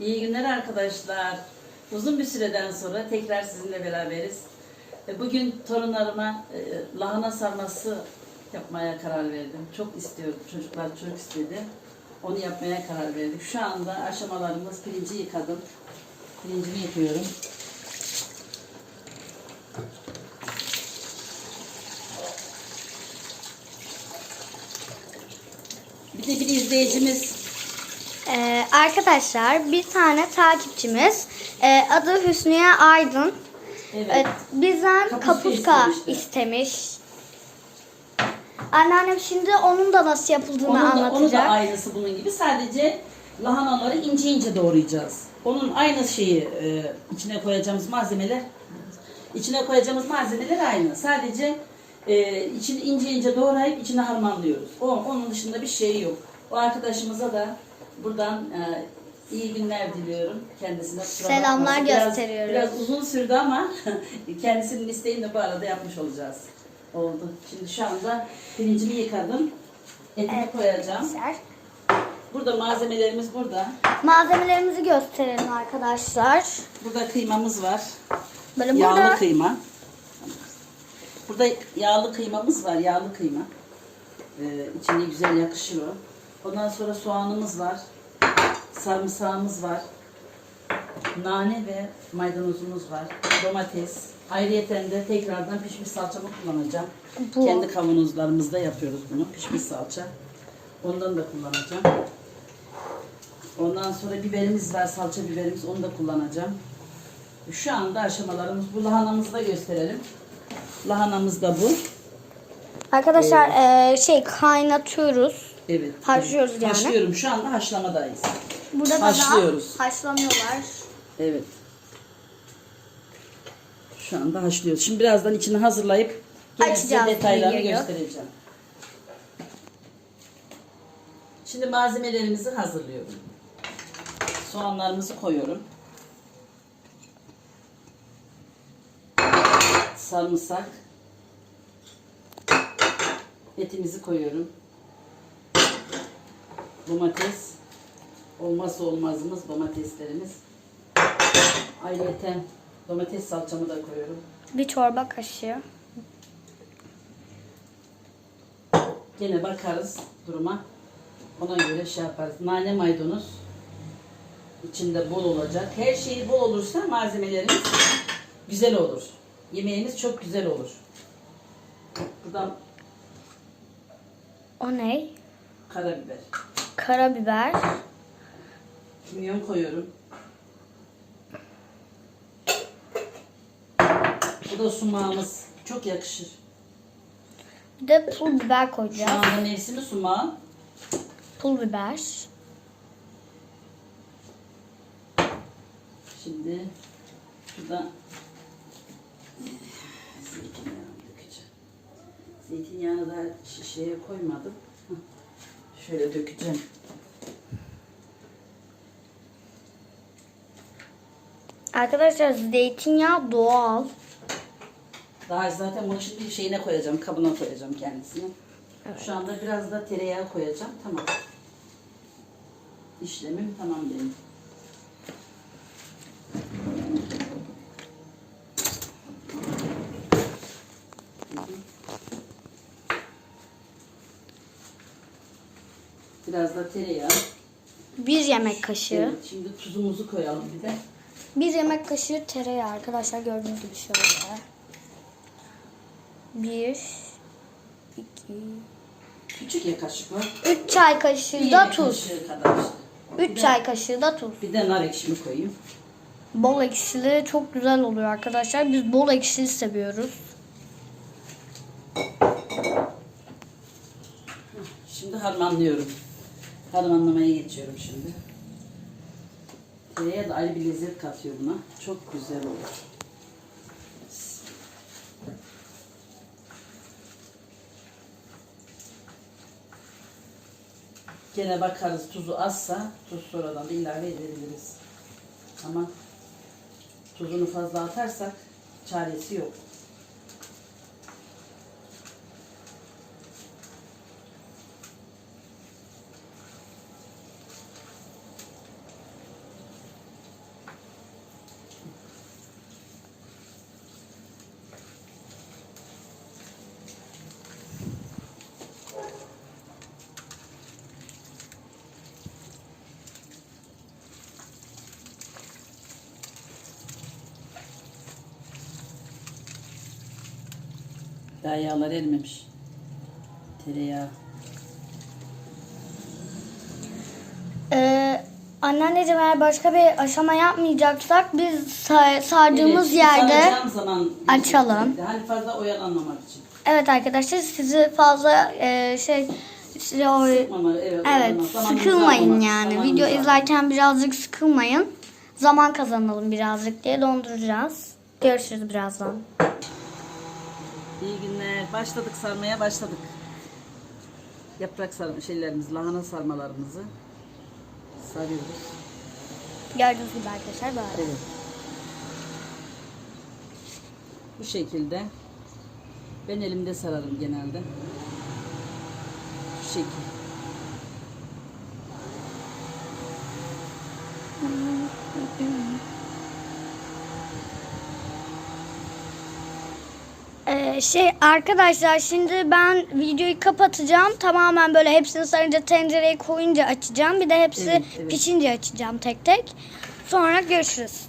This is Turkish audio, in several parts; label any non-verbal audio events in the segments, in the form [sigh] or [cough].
İyi günler arkadaşlar. Uzun bir süreden sonra tekrar sizinle beraberiz. E, Bugün torunlarıma e, lahana sarması yapmaya karar verdim. Çok istiyordum. Çocuklar çok istedi. Onu yapmaya karar verdik. Şu anda aşamalarımız pirinci yıkadım. Pirincimi yıkıyorum. Bir de bir izleyicimiz Ee, arkadaşlar bir tane takipçimiz e, adı Hüsniye Aydın evet, e, bizden Kapuska kapuska istemişti. istemiş. Anneannem şimdi onun da nasıl yapıldığını Onun da, onu da anlatacak. aynısı bunun gibi. Sadece lahanaları ince ince doğrayacağız. Onun aynı şeyi e, içine koyacağımız malzemeler içine koyacağımız malzemeler aynı. Sadece e, içini ince ince doğrayıp içine harmanlıyoruz. O, onun dışında bir şey yok. O arkadaşımıza da buradan e, iyi günler diliyorum. Kendisine kusura Selamlar bakmasın. Biraz- gösteriyoruz. Biraz uzun sürdü ama [laughs] kendisinin isteğini bu arada yapmış olacağız. Oldu. Şimdi şu anda pirincimi yıkadım. Etimi Evet. koyacağım. Arkadaşlar, Burada malzemelerimiz burada. Malzemelerimizi gösterelim arkadaşlar. Burada kıymamız var. Böyle Yağlı burada kıyma. Burada yağlı kıymamız var. Yağlı kıyma. Ee, içine güzel yakışıyor. Ondan sonra soğanımız var. Sarımsağımız var. Nane ve maydanozumuz var. Domates. Ayrıyeten de tekrardan pişmiş salçamı kullanacağım. Bu. Kendi kavanozlarımızda yapıyoruz bunu. Pişmiş salça. Ondan da kullanacağım. Ondan sonra biberimiz var. Salça biberimiz. Onu da kullanacağım. Şu anda aşamalarımız bu. Lahanamızı da gösterelim. Lahanamız da bu. arkadaşlar e, şey kaynatıyoruz. Evet. Haşlıyoruz evet. yani. Haşlıyorum. Şu anda haşlamadayız. Burada da Haşlıyoruz. daha haşlanıyorlar. Evet. Şu anda haşlıyoruz. Şimdi birazdan içini hazırlayıp size detaylarını göstereceğim. Şimdi malzemelerimizi hazırlıyorum. Soğanlarımızı koyuyorum. Sarımsak. Etimizi koyuyorum. Domates. Olmazsa olmazımız domateslerimiz. Ayrıca domates salçamı da koyuyorum. Bir çorba kaşığı. Gene bakarız duruma. Ona göre şey yaparız. Nane maydanoz içinde bol olacak. Her şey bol olursa malzemelerimiz güzel olur. Yemeğimiz çok güzel olur. Buradan O ne? karabiber, Karabiber. kimyon koyuyorum. Bu da sumağımız. Çok yakışır. Bir de pul biber Şu koyacağız. anda mevsimi sumağı. Pul biber. Şimdi şurada zeytinyağı dökeceğim. Zeytinyağını da şişeye koymadım. Şöyle dökeceğim. Arkadaşlar zeytinyağı doğal. Daha zaten bunu şimdi şeyine koyacağım, kabına koyacağım kendisini. Evet. Şu anda biraz da tereyağı koyacağım. Tamam. İşlemim tamam benim. Biraz da tereyağı. Bir yemek kaşığı. Evet, şimdi tuzumuzu koyalım bir de. Bir yemek kaşığı tereyağı arkadaşlar gördüğünüz gibi şöyle. Bir, iki, Küçük ya kaşık var. üç çay kaşığı da tuz. kaşığı kadar Üç çay kaşığı da tuz. Bir de nar ekşimi koyayım. Bol ekşili çok güzel oluyor arkadaşlar. Biz bol ekşili seviyoruz. Şimdi harmanlıyorum. Harmanlamaya geçiyorum şimdi. Tereyağı da ayrı bir lezzet katıyor buna. Çok güzel olur. Gene bakarız tuzu azsa tuz sonradan da ilave edebiliriz. Ama tuzunu fazla atarsak çaresi yok. Daha yağlar erimemiş. Tereyağı. Ee, anneanneciğim eğer başka bir aşama yapmayacaksak biz sa- sardığımız Evet, yerde saracağım zaman açalım. Hani fazla oyalanmamak için. Evet arkadaşlar sizi fazla e, şey size o Sıkmama, evet, Evet, oyalanmak. Zamanımızı sıkılmayın almamak, yani. zamanımızı Video almamak. izlerken birazcık sıkılmayın. Zaman kazanalım birazcık diye donduracağız. Görüşürüz birazdan. İyi günler. Başladık sarmaya başladık. Yaprak sarma şeylerimizi, lahana sarmalarımızı sarıyoruz. Gördüğünüz gibi arkadaşlar böyle. Evet. Bu şekilde. Ben elimde sararım genelde. Bu şekil. Ee, şey arkadaşlar şimdi ben videoyu kapatacağım. Tamamen böyle hepsini sarınca tencereye koyunca açacağım. Bir de hepsi Evet, evet. pişince açacağım tek tek. Sonra görüşürüz.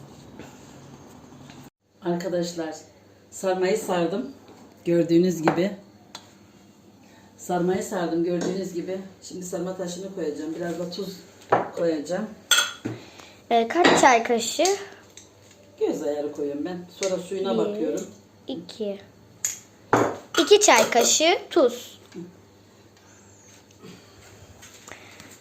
Arkadaşlar sarmayı sardım. Gördüğünüz gibi. Sarmayı sardım gördüğünüz gibi. Şimdi sarma taşını koyacağım. Biraz da tuz koyacağım. Ee, kaç çay kaşığı? Göz ayarı koyuyorum ben. Sonra suyuna bakıyorum. 2 2 çay kaşığı tuz.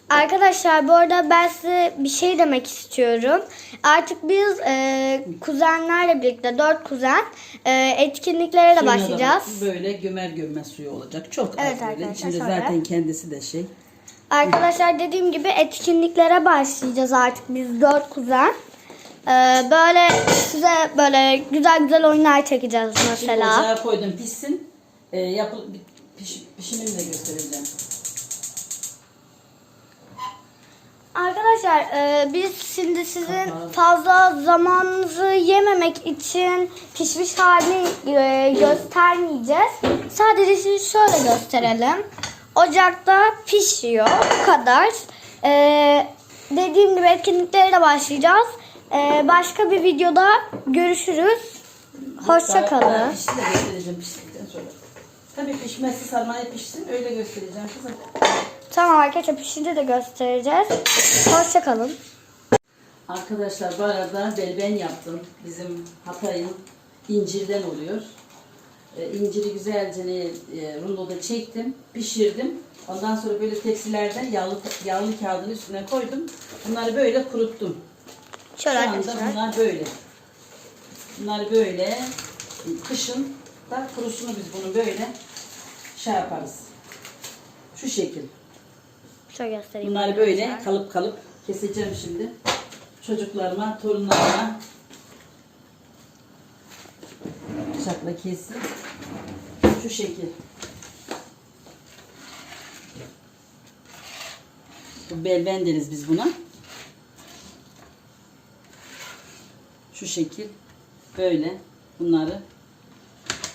Arkadaşlar bu arada ben size bir şey demek istiyorum. Artık biz e, kuzenlerle birlikte dört kuzen e, etkinliklere de Suyuna da başlayacağız. Böyle gömer gömme suyu olacak. Çok az Evet böyle. arkadaşlar, İçinde şöyle. zaten kendisi de şey. Arkadaşlar dediğim gibi etkinliklere başlayacağız artık biz dört kuzen. E, böyle size böyle güzel güzel oyunlar çekeceğiz mesela. ocağa koydum pişsin. Ee, yapıl, piş, pişimini de göstereceğim. Arkadaşlar e, biz şimdi sizin Kapağı. fazla zamanınızı yememek için pişmiş halini e, göstermeyeceğiz. Sadece sizi şöyle gösterelim. Ocakta pişiyor bu kadar. E, dediğim gibi etkinliklere de başlayacağız. E, başka bir videoda görüşürüz. Hoşça Daha- daha kalın. Pişti de göstereceğim piştikten sonra. Tabii pişmesi sarmaya pişsin öyle göstereceğim kızım. Tamam arkadaşlar pişince de göstereceğiz. Hoşça kalın. Arkadaşlar bu arada belben yaptım. Bizim Hatay'ın incirden oluyor. Ee, inciri güzelce e, rundoda çektim, pişirdim. Ondan sonra böyle tepsilerde yağlı yağlı kağıdın üstüne koydum. Bunları böyle kuruttum. Şöyle Şu anda arkadaşlar. bunlar böyle. Bunlar böyle. Kışın da kurusunu biz bunu böyle şey yaparız. Şu şekil. Şöyle göstereyim. Bunları böyle arkadaşlar. kalıp kalıp keseceğim şimdi. Çocuklarıma, torunlarıma bıçakla kesip şu şekil. Bu belben deriz biz buna. Şu şekil böyle bunları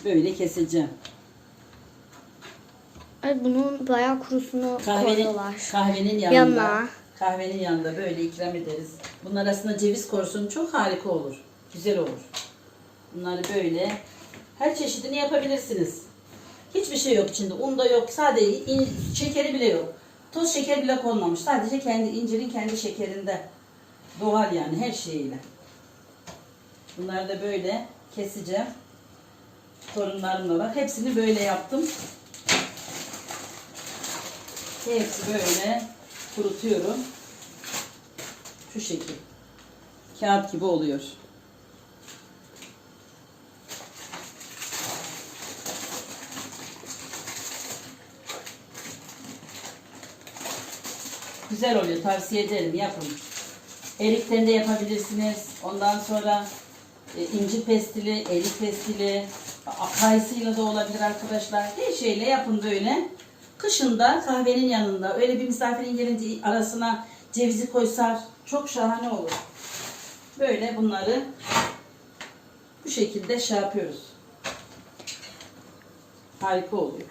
böyle keseceğim. Evet, bunun bayağı kurusunu Kahvenin, koyuyorlar. kahvenin yanında. Yanına. Kahvenin yanında böyle ikram ederiz. Bunlar aslında ceviz korsun çok harika olur. Güzel olur. Bunları böyle her çeşidini yapabilirsiniz. Hiçbir şey yok içinde. Un da yok. Sadece in- şekeri bile yok. Toz şeker bile konmamış. Sadece kendi incirin kendi şekerinde. Doğal yani her şeyiyle. Bunları da böyle keseceğim. Torunlarım da var. Hepsini böyle yaptım. Hepsi böyle kurutuyorum. Şu şekil. Kağıt gibi oluyor. Güzel oluyor. Tavsiye ederim. Yapın. Erikten de yapabilirsiniz. Ondan sonra e, incir pestili, erik pestili, kayısıyla da olabilir arkadaşlar. Her şeyle yapın böyle. Kışında kahvenin yanında öyle bir misafirin gelince arasına cevizi koysar çok şahane olur. Böyle bunları bu şekilde şey yapıyoruz. Harika oluyor.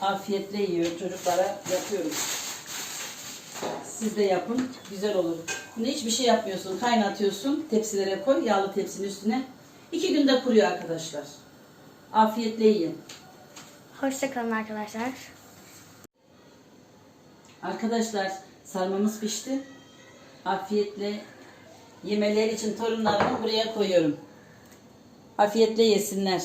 Afiyetle yiyor çocuklara yapıyoruz. Siz de yapın. Güzel olur. Bunu hiçbir şey yapmıyorsun. Kaynatıyorsun. Tepsilere koy. Yağlı tepsinin üstüne. İki günde kuruyor arkadaşlar. Afiyetle yiyin. Hoşçakalın arkadaşlar. Arkadaşlar sarmamız pişti. Afiyetle yemeleri için torunlarımı buraya koyuyorum. Afiyetle yesinler.